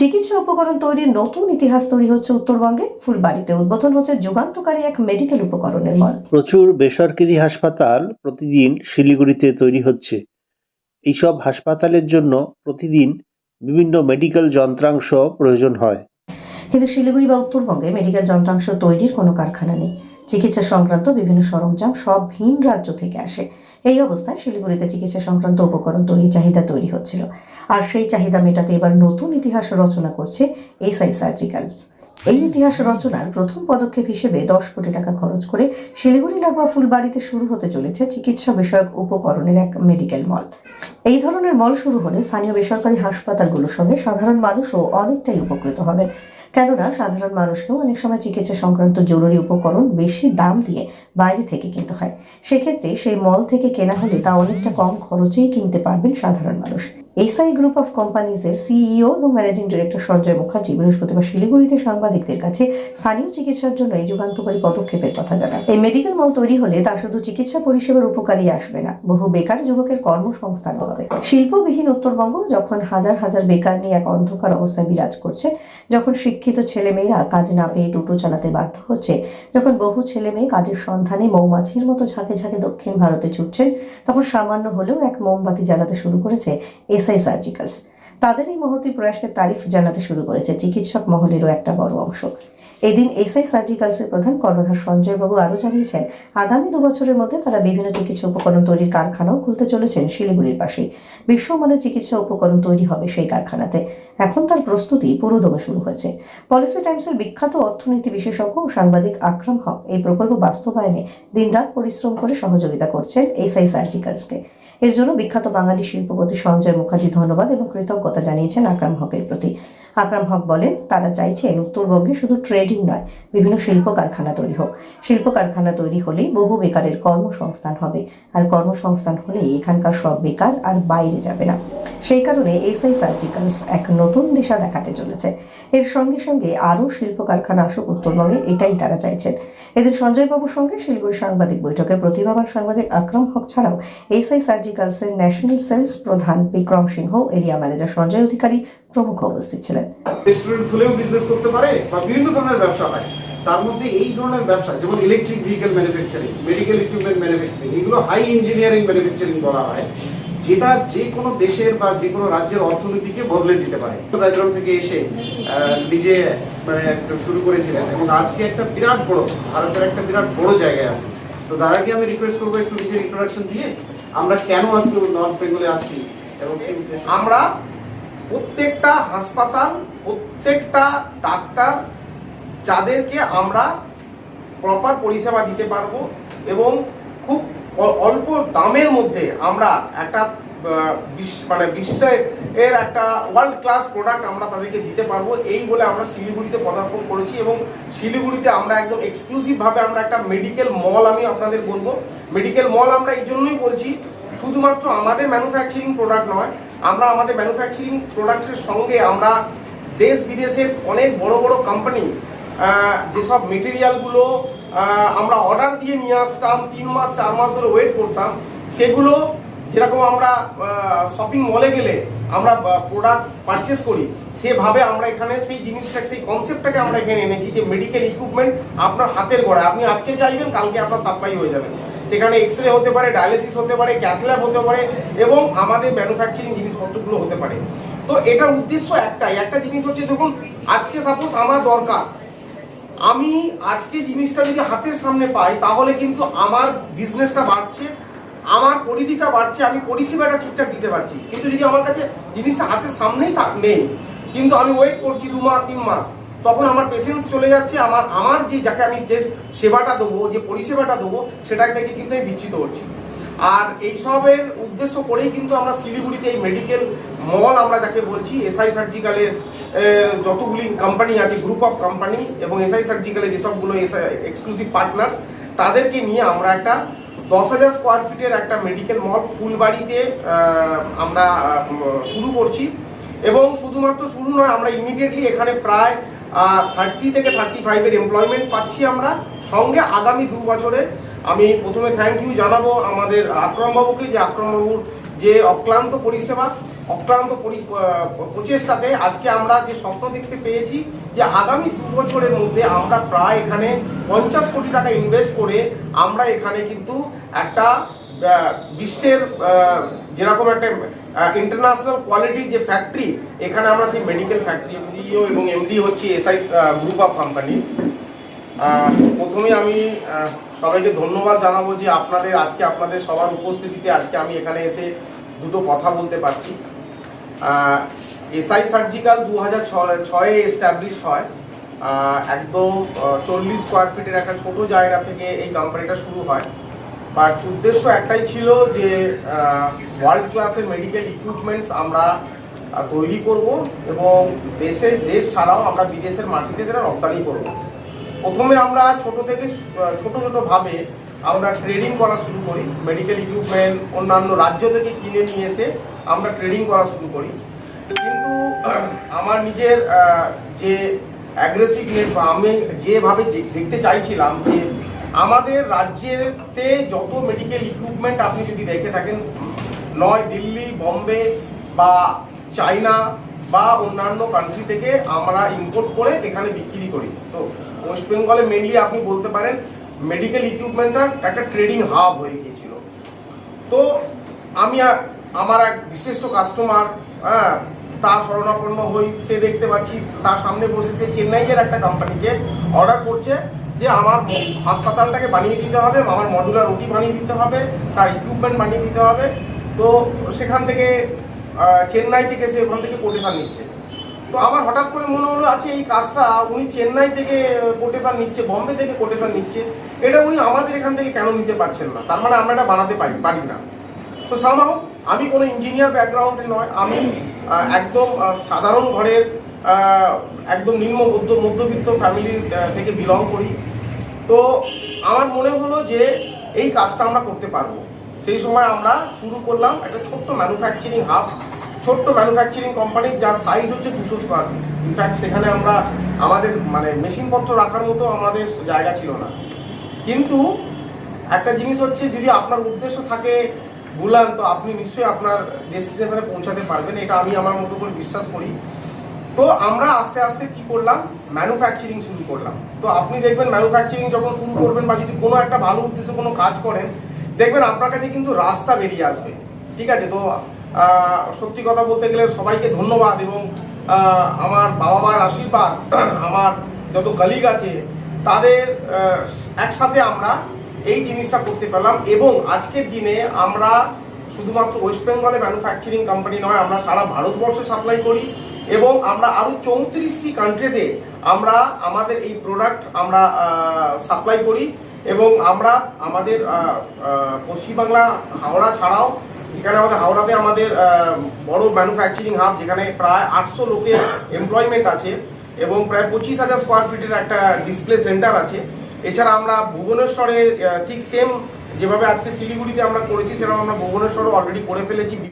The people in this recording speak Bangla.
চিকিৎসা উপকরণ তৈরির নতুন ইতিহাস তৈরি হচ্ছে উত্তরবঙ্গে। ফুলবাড়িতে উদ্বোধন হচ্ছে যুগান্তকারী এক মেডিকেল উপকরণের মল। প্রচুর বেসরকারি হাসপাতাল প্রতিদিন শিলিগুড়িতে তৈরি হচ্ছে। এইসব হাসপাতালের জন্য প্রতিদিন বিভিন্ন মেডিকেল যন্ত্রাংশ প্রয়োজন হয়। কিন্তু শিলিগুড়ি বা উত্তরবঙ্গে মেডিকেল যন্ত্রাংশ তৈরির কোনো কারখানা নেই। চিকিৎসা সংক্রান্ত বিভিন্ন সরঞ্জাম সব ভিন রাজ্য থেকে আসে। এই অবস্থায় শিলিগুড়িতে চিকিৎসা সংক্রান্ত উপকরণ তৈরির চাহিদা তৈরি হচ্ছিল। আর সেই চাহিদা মেটাতে এবার নতুন ইতিহাস রচনা করছে এসআই সার্জিক্যালস এই ইতিহাস রচনার প্রথম পদক্ষেপ হিসেবে দশ কোটি টাকা খরচ করে শিলিগুড়ি লাগোয়া ফুলবাড়িতে শুরু হতে চলেছে চিকিৎসা বিষয়ক উপকরণের এক মেডিকেল মল। এই ধরনের মল শুরু হলে স্থানীয় বেসরকারি হাসপাতালগুলোর সঙ্গে সাধারণ মানুষও অনেকটাই উপকৃত হবেন। কেননা সাধারণ মানুষকেও অনেক সময় চিকিৎসা সংক্রান্ত জরুরি উপকরণ বেশি দাম দিয়ে বাইরে থেকে কিনতে হয়। সেক্ষেত্রে সেই মল থেকে কেনা হলে তা অনেকটা কম খরচেই কিনতে পারবেন সাধারণ মানুষ। এসআই গ্রুপ অফ কোম্পানিজের সিইও এবং ম্যানেজিং ডিরেক্টর সঞ্জয় মুখার্জি বৃহস্পতিবার শিলিগুড়িতে সাংবাদিকদের কাছে স্থানীয় চিকিৎসার জন্য এই যুগান্তকারী পদক্ষেপের কথা জানান। এই মেডিকেল মল তৈরি হলে তা শুধু চিকিৎসা পরিষেবার উপকারী আসবে না, বহু বেকার যুবকের কর্মসংস্থান হবে শিল্পবিহীন উত্তরবঙ্গ যখন হাজার হাজার বেকার নিয়ে এক অন্ধকার অবস্থায় বিরাজ করছে, যখন শিক্ষিত ছেলেমেয়েরা কাজ না পেয়ে টোটো চালাতে বাধ্য হচ্ছে, যখন বহু ছেলে মেয়ে কাজের সন্ধানে মৌমাছির মতো ঝাঁকে ঝাঁকে দক্ষিণ ভারতে ছুটছেন, তখন সামান্য হলেও এক মোমবাতি জ্বালাতে শুরু করেছে এসআই সার্জিক্যালস। তাদের এই মহতি প্রয়াসকে তারিফ জানাতে শুরু করেছে চিকিৎসক মহলেরও একটা বড় অংশ। এদিন এসআই সার্জিক্যালসের প্রধান কর্ণধার সঞ্জয় বাবু আরও জানিয়েছেন, আগামী দু বছরের মধ্যে তারা বিভিন্ন চিকিৎসা উপকরণ তৈরির কারখানাও খুলতে চলেছেন শিলিগুড়ির পাশেই। বিশ্বমানের চিকিৎসা উপকরণ তৈরি হবে সেই কারখানাতে। এখন তার প্রস্তুতি পুরোদমে শুরু হয়েছে। পলিসি টাইমসের বিখ্যাত অর্থনীতি বিশেষজ্ঞ ও সাংবাদিক আকরাম হক এই প্রকল্প বাস্তবায়নে দিনরাত পরিশ্রম করে সহযোগিতা করছেন এসআই সার্জিক্যালসকে। এর জন্য বিখ্যাত বাঙালি শিল্পপতি সঞ্জয় মুখার্জি ধন্যবাদ এবং কৃতজ্ঞতা জানিয়েছেন আকরাম হকের প্রতি। আকরাম হক বলেন, তারা চাইছেন উত্তরবঙ্গে শুধু ট্রেডিং নয়, বিভিন্ন শিল্প কারখানা তৈরি হোক। শিল্প কারখানা তৈরি হলেই বহু বেকারের কর্মসংস্থান হবে। আর কর্মসংস্থান হলেই এখানকার সব বেকার আর বাইরে যাবে না। সেই কারণে এসআই সার্জিক্যালস এক নতুন দিশা দেখাতে চলেছে। এর সঙ্গে সঙ্গে আরও শিল্প কারখানা আসুক উত্তরবঙ্গে, এটাই তারা চাইছেন। এদের সঞ্জয়বাবুর সঙ্গে শিলিগুড়ি সাংবাদিক বৈঠকে প্রতিভাবান সাংবাদিক আকরাম হক ছাড়াও এসআই সার্জিক্যালসের ন্যাশনাল সেলস প্রধান বিক্রম সিংহ, এরিয়া ম্যানেজার সঞ্জয় অধিকারী প্রমুখ উপস্থিত ছিলেন। রেস্টুরেন্ট খুলেও বিজনেস করতে পারে বা বিভিন্ন ধরনের ব্যবসা হয়। তার মধ্যে এই ধরনের ব্যবসা যেমন electric vehicle manufacturing medical equipment manufacturing এগুলো হাই ইঞ্জিনিয়ারিং ম্যানুফ্যাকচারিং বলা হয় যেটা যে কোনো দেশের বা যে কোনো রাজ্যের অর্থনীতিকে বদলে দিতে পারে। ব্যাকগ্রাউন্ড থেকে এসে আহ, নিজে মানে একটু শুরু করেছিলেন এবং আজকে একটা বিরাট বড় ভারতের একটা বিরাট বড় জায়গায় আছে। তো দাদাকে আমি রিকোয়েস্ট করব একটু নিজের ইন্ট্রোডাকশন দিয়ে আমরা কেন আজকে নর্থ বেঙ্গলে আছি এবং আমরা প্রত্যেকটা হাসপাতাল, প্রত্যেকটা ডাক্তার যাদেরকে আমরা প্রপার পরিষেবা দিতে পারব এবং খুব অল্প দামের মধ্যে আমরা একটা মানে বিশ্বের এর একটা ওয়ার্ল্ড ক্লাস প্রোডাক্ট আমরা তাদেরকে দিতে পারব। এই বলে আমরা শিলিগুড়িতে পদার্পণ করেছি এবং শিলিগুড়িতে আমরা একদম এক্সক্লুসিভভাবে আমরা একটা মেডিকেল মল আমি আপনাদের বলব। মেডিকেল মল আমরা এই জন্যই বলছি শুধুমাত্র আমাদের ম্যানুফ্যাকচারিং প্রোডাক্ট নয়, আমরা আমাদের ম্যানুফ্যাকচারিং প্রোডাক্টের সঙ্গে আমরা দেশ বিদেশের অনেক বড় বড় কোম্পানি যেসব মেটেরিয়ালগুলো আমরা অর্ডার দিয়ে নিয়ে আসতাম, তিন মাস, চার মাস ধরে ওয়েট করতাম, সেগুলো যেরকম আমরা শপিং মলে গেলে আমরা প্রোডাক্ট পারচেস করি, সেভাবে আমরা এখানে সেই জিনিসটাকে, সেই কনসেপ্টটাকে আমরা এখানে এনেছি যে মেডিকেল ইকুইপমেন্ট আপনার হাতের গড়ায়। আপনি আজকে চাইবেন, কালকে আপনার সাপ্লাই হয়ে যাবে। সেখানে এক্স রে হতে পারে ডায়ালিসিস হতে পারে ক্যাথল্যাব হতে পারে এবং আমাদের ম্যানুফ্যাকচারিং জিনিসপত্রগুলো হতে পারে। তো এটার উদ্দেশ্য একটাই, একটা জিনিস হচ্ছে দেখুন, আজকে সাপোজ আমার দরকার। আমি আজকে জিনিসটা যদি হাতের সামনে পাই, তাহলে কিন্তু আমার বিজনেসটা বাড়ছে, আমার পরিধিটা বাড়ছে, আমি পরিষেবাটা ঠিকঠাক দিতে পারছি। কিন্তু যদি আমার কাছে জিনিসটা হাতের সামনেই নেই, কিন্তু আমি ওয়েট করছি দু মাস, তিন মাস তখন আমার পেশেন্স চলে যাচ্ছে, আমার আমার যে যাকে আমি যে সেবাটা দেবো যে পরিষেবাটা দেবো সেটা থেকে কিন্তু আমি বিচ্যুত হচ্ছি। আর এইসবের উদ্দেশ্য করেই কিন্তু আমরা শিলিগুড়িতে এই মেডিকেল মল আমরা যাকে বলছি এসআই সার্জিক্যালের যতগুলি কোম্পানি আছে গ্রুপ অফ কোম্পানি এবং এসআই সার্জিক্যালের যেসবগুলো এসআই এক্সক্লুসিভ পার্টনার্স তাদেরকে নিয়ে আমরা একটা দশ হাজার স্কোয়ার ফিটের একটা মেডিকেল মল ফুলবাড়িতে আমরা শুরু করছি। এবং শুধুমাত্র শুরু নয়, আমরা ইমিডিয়েটলি এখানে প্রায় থার্টি থেকে থার্টি ফাইভের এমপ্লয়মেন্ট পাচ্ছি আমরা। সঙ্গে আগামী দু বছরে আমি প্রথমে থ্যাংক ইউ জানাব আমাদের আক্রমবাবুকে, যে আকরম বাবুর যে অক্লান্ত পরিষেবা, অক্লান্ত পরি- প্রচেষ্টাতে আজকে আমরা যে স্বপ্ন দেখতে পেয়েছি, যে আগামী দু বছরের মধ্যে আমরা প্রায় এখানে পঞ্চাশ কোটি টাকা ইনভেস্ট করে আমরা এখানে কিন্তু একটা বিশ্বের যেরকম একটা ইন্টারন্যাশনাল কোয়ালিটি যে ফ্যাক্টরি এখানে আমরা সেই মেডিকেল ফ্যাক্টরি সিইও এবং এমডি হচ্ছে এসআই গ্রুপ অফ কোম্পানি প্রথমে আমি সবাইকে ধন্যবাদ জানাব যে আপনাদের আজকে আপনাদের সবার উপস্থিতিতে আজকে আমি এখানে এসে দুটো কথা বলতে পারছি। এসআই সার্জিক্যাল দু হাজার ছয়ে এস্টাবলিশ হয়। একদম চল্লিশ স্কোয়ার ফিটের একটা ছোট জায়গা থেকে এই কোম্পানিটা শুরু হয়। বাট উদ্দেশ্য একটাই ছিল যে ওয়ার্ল্ড ক্লাসের মেডিকেল ইকুইপমেন্টস আমরা তৈরি করব এবং দেশে, দেশ ছাড়াও আমরা বিদেশের মাটিতে যেটা রপ্তানি করব। প্রথমে আমরা ছোট থেকে ছোট ছোট ভাবে আমরা ট্রেডিং করা শুরু করি। মেডিকেল ইকুইপমেন্ট অন্যান্য রাজ্য থেকে কিনে নিয়ে এসে আমরা ট্রেডিং করা শুরু করি। কিন্তু আমার নিজের যে অ্যাগ্রেসিভনেস বা আমি যেভাবে দেখতে চাইছিলাম যে আমাদের রাজ্যেতে যত মেডিকেল ইকুইপমেন্ট আপনি যদি দেখে থাকেন, নয় দিল্লি, বম্বে বা চাইনা বা অন্যান্য কান্ট্রি থেকে আমরা ইম্পোর্ট করে এখানে বিক্রি করি। তো ওয়েস্ট বেঙ্গলে মেনলি আপনি বলতে পারেন মেডিকেল ইকুইপমেন্টটা একটা ট্রেডিং হাব হয়ে গিয়েছিল। তো আমি আমার এক বিশিষ্ট কাস্টমার হ্যাঁ তার শরণাপন্ন হই, সে দেখতে পাচ্ছি, তার সামনে বসে সে চেন্নাইয়ের একটা কোম্পানিকে অর্ডার করছে। যে আমার হাসপাতালটাকে বানিয়ে দিতে হবে, আমার মডুলার রুটি বানিয়ে দিতে হবে, তার ইকুইপমেন্ট বানিয়ে দিতে হবে। তো সেখান থেকে চেন্নাই থেকে সে ওখান থেকে কোটেশন নিচ্ছে। তো আমার হঠাৎ করে মনে হলো আছে এই কাজটা উনি চেন্নাই থেকে কোটেশন নিচ্ছে, বম্বে থেকে কোটেশন নিচ্ছে। এটা উনি আমাদের এখান থেকে কেন নিতে পারছেন না? তার মানে আমরা এটা বানাতে পারি পারি না। তো সামাও আমি কোনো ইঞ্জিনিয়ার ব্যাকগ্রাউন্ডে নয়, আমি একদম সাধারণ ঘরের একদম নিম্ন মধ্য, মধ্যবিত্ত ফ্যামিলির থেকে বিলং করি। তো আমার মনে হলো যে এই কাজটা আমরা করতে পারব। সেই সময় আমরা শুরু করলাম একটা ছোট্ট ম্যানুফ্যাকচারিং হাব ছোট্ট ম্যানুফ্যাকচারিং কোম্পানির যার সাইজ হচ্ছে দুশো স্কোয়ার ফিট ইনফ্যাক্ট সেখানে আমরা আমাদের মানে মেশিনপত্র রাখার মতো আমাদের জায়গা ছিল না। কিন্তু একটা জিনিস হচ্ছে, যদি আপনার উদ্দেশ্য থাকে বুলান তো আপনি নিশ্চয়ই আপনার ডেস্টিনেশনে পৌঁছাতে পারবেন। এটা আমি আমার মতো করে বিশ্বাস করি। তো আমরা আস্তে আস্তে কি করলাম? ম্যানুফ্যাকচারিং শুরু করলাম। তো আপনি দেখবেন ম্যানুফ্যাকচারিং যখন শুরু করবেন বা যদি কোনো একটা ভালো উদ্দেশ্যে কোনো কাজ করেন, দেখবেন আপনার কাছে কিন্তু রাস্তা বেরিয়ে আসবে। ঠিক আছে? তো সত্যি কথা বলতে গেলে সবাইকে ধন্যবাদ এবং আমার বাবা মার আশীর্বাদ, আমার যত কলিগ আছে, তাদের একসাথে আমরা এই জিনিসটা করতে পারলাম এবং আজকের দিনে আমরা শুধুমাত্র ওয়েস্ট বেঙ্গলে ম্যানুফ্যাকচারিং কোম্পানি নয়, আমরা সারা ভারতবর্ষে সাপ্লাই করি। এবং আমরা আরও চৌত্রিশটি কান্ট্রিতে আমরা আমাদের এই প্রোডাক্ট আমরা সাপ্লাই করি এবং আমরা আমাদের পশ্চিমবাংলা, হাওড়া ছাড়াও এখানে আমাদের, হাওড়াতে আমাদের বড় ম্যানুফ্যাকচারিং হাব যেখানে প্রায় আটশো লোকের এমপ্লয়মেন্ট আছে এবং প্রায় পঁচিশ হাজার স্কোয়ার ফিটের একটা ডিসপ্লে সেন্টার আছে। এছাড়া আমরা ভুবনেশ্বরে ঠিক সেম যেভাবে আজকে শিলিগুড়িতে আমরা করেছি, সেরকম আমরা ভুবনেশ্বরও অলরেডি করে ফেলেছি।